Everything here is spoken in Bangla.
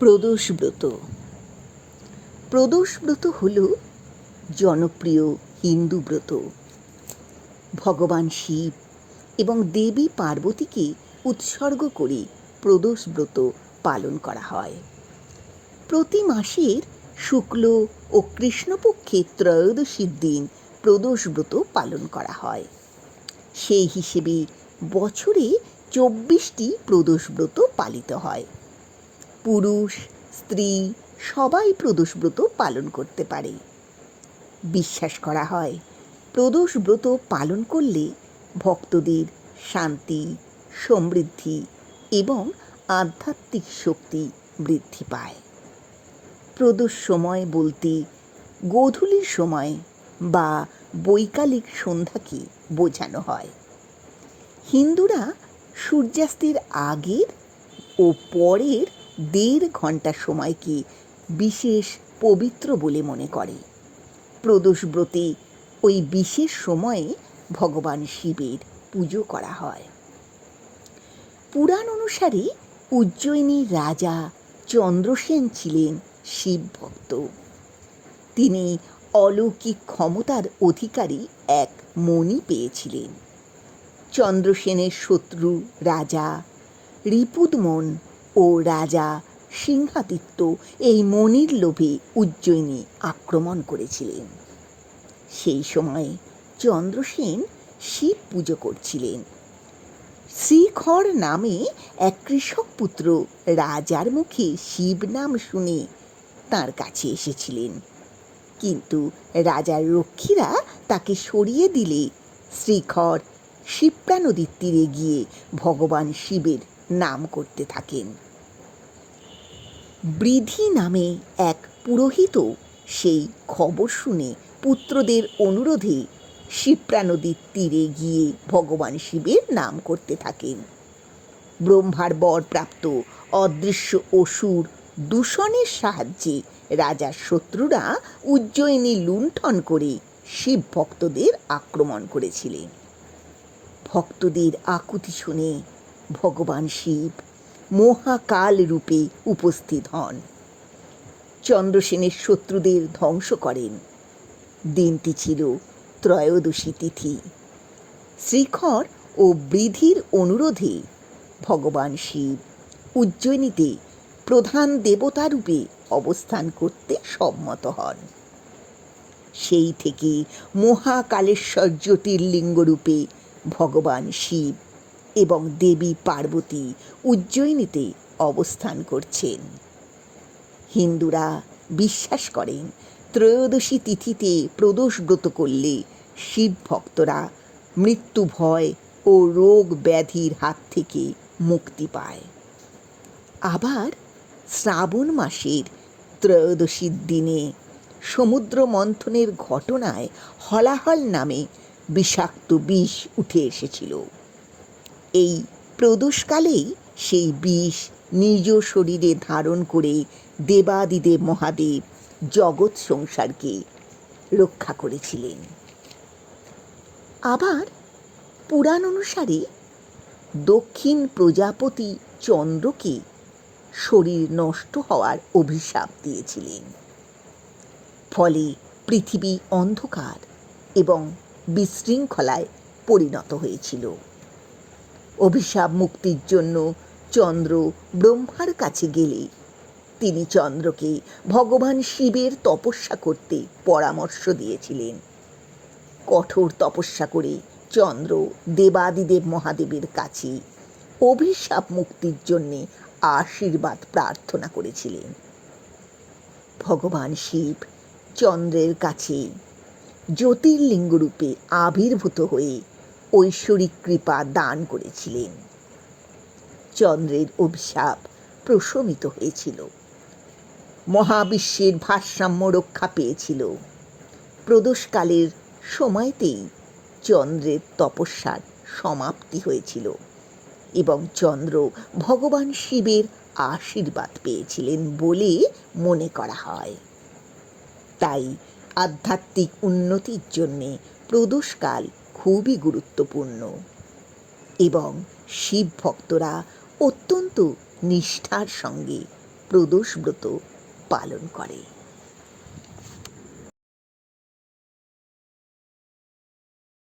প্রদোষব্রত। প্রদোষব্রত হল জনপ্রিয় হিন্দু ব্রত ভগবান শিব এবং দেবী পার্বতীকে উৎসর্গ করে প্রদোষব্রত পালন করা হয়। প্রতি মাসের শুক্ল ও কৃষ্ণপক্ষের ত্রয়োদশীর দিন প্রদোষব্রত পালন করা হয়। সেই হিসেবে বছরে চব্বিশটি প্রদোষব্রত পালিত হয়। পুরুষ, স্ত্রী, সবাই প্রদোষব্রত পালন করতে পারে। বিশ্বাস করা হয় প্রদোষব্রত পালন করলে ভক্তদের শান্তি, সমৃদ্ধি এবং আধ্যাত্মিক শক্তি বৃদ্ধি পায়। প্রদোষ সময় বলতে গোধূলির সময় বা বৈকালিক সন্ধ্যাকে বোঝানো হয়। হিন্দুরা সূর্যাস্তের আগের ও পরের দেড় ঘণ্টা সময়কে বিশেষ পবিত্র বলে মনে করে। প্রদোষ ব্রতে ওই বিশেষ সময়ে ভগবান শিবের পুজো করা হয়। পুরাণ অনুসারে উজ্জয়িনীর রাজা চন্দ্রসেন ছিলেন শিব ভক্ত তিনি অলৌকিক ক্ষমতার অধিকারী এক মণি পেয়েছিলেন। চন্দ্রসেনের শত্রু রাজা রিপুদমন ও রাজা সিংহাদিত্য এই মনির লোভে উজ্জয়িনী আক্রমণ করেছিলেন। সেই সময় চন্দ্রসেন শিব পুজো করছিলেন। শ্রীখর নামে এক কৃষক পুত্র রাজার মুখে শিব নাম শুনে তার কাছে এসেছিলেন। কিন্তু রাজার রক্ষীরা তাকে সরিয়ে দিলে শ্রীখর শিপ্রা নদীর তীরে গিয়ে ভগবান শিবের নাম করতে থাকেন। বৃদ্ধি নামে এক পুরোহিত সেই খবর শুনে পুত্রদের অনুরোধে শিপ্রা নদীর তীরে গিয়ে ভগবান শিবের নাম করতে থাকেন। ব্রহ্মার বর প্রাপ্ত অদৃশ্য অসুর দূষণের সাহায্যে রাজার শত্রুরা উজ্জয়িনী লুণ্ঠন করে শিব ভক্তদের আক্রমণ করেছিলেন। ভক্তদের আকুতি শুনে ভগবান শিব মহাকাল রূপে উপস্থিত হন। চন্দ্রসেনের শত্রুদের ধ্বংস করেন। দিনটি ছিল ত্রয়োদশী তিথি। শ্রীখর ও বৃদ্ধির অনুরোধে ভগবান শিব উজ্জয়িনীতে প্রধান দেবতা রূপে অবস্থান করতে সম্মত হন। সেই থেকে মহাকালেশ্বর জ্যোতির্লিঙ্গ রূপে ভগবান শিব এবং দেবী পার্বতী উজ্জয়িনীতে অবস্থান করছেন। হিন্দুরা বিশ্বাস করেন, ত্রয়োদশী তিথিতে প্রদোষব্রত করলে শিব ভক্তরা মৃত্যু ভয় ও রোগ ব্যাধির হাত থেকে মুক্তি পায়। আবার শ্রাবণ মাসের ত্রয়োদশীর দিনে সমুদ্র মন্থনের ঘটনায় হলাহল নামে বিষাক্ত বিষ উঠে এসেছিল। এই প্রদোষকালেই সেই বিষ নিজ শরীরে ধারণ করে দেবাদিদেব মহাদেব জগৎ সংসারকে রক্ষা করেছিলেন। আবার পুরাণ অনুসারে দক্ষিণ প্রজাপতি চন্দ্রকে শরীর নষ্ট হওয়ার অভিশাপ দিয়েছিলেন। ফলে পৃথিবী অন্ধকার এবং বিশৃঙ্খলায় পরিণত হয়েছিল। অভিশাপ মুক্তির জন্য চন্দ্র ব্রহ্মার কাছে গেলে। তিনি চন্দ্রকে ভগবান শিবের তপস্যা করতে পরামর্শ দিয়েছিলেন। কঠোর তপস্যা করে চন্দ্র দেবাদিদেব মহাদেবের কাছে অভিশাপ মুক্তির জন্যে আশীর্বাদ প্রার্থনা করেছিলেন। ভগবান শিব চন্দ্রের কাছে জ্যোতির্লিঙ্গ রূপে আবির্ভূত হয়ে ঐশ্বরিক কৃপা দান করেছিলেন। চন্দ্রের অভিশাপ প্রশমিত হয়েছিল। মহাবিশ্বের ভারসাম্য রক্ষা পেয়েছিল। প্রদোষকালের সময়তেই চন্দ্রের তপস্যার সমাপ্তি হয়েছিল এবং চন্দ্র ভগবান শিবের আশীর্বাদ পেয়েছিলেন বলে মনে করা হয়। তাই আধ্যাত্মিক উন্নতির জন্যে প্রদোষকাল খুবই গুরুত্বপূর্ণ এবং শিব ভক্তরা অত্যন্ত নিষ্ঠার সঙ্গে প্রদোষ ব্রত পালন করে।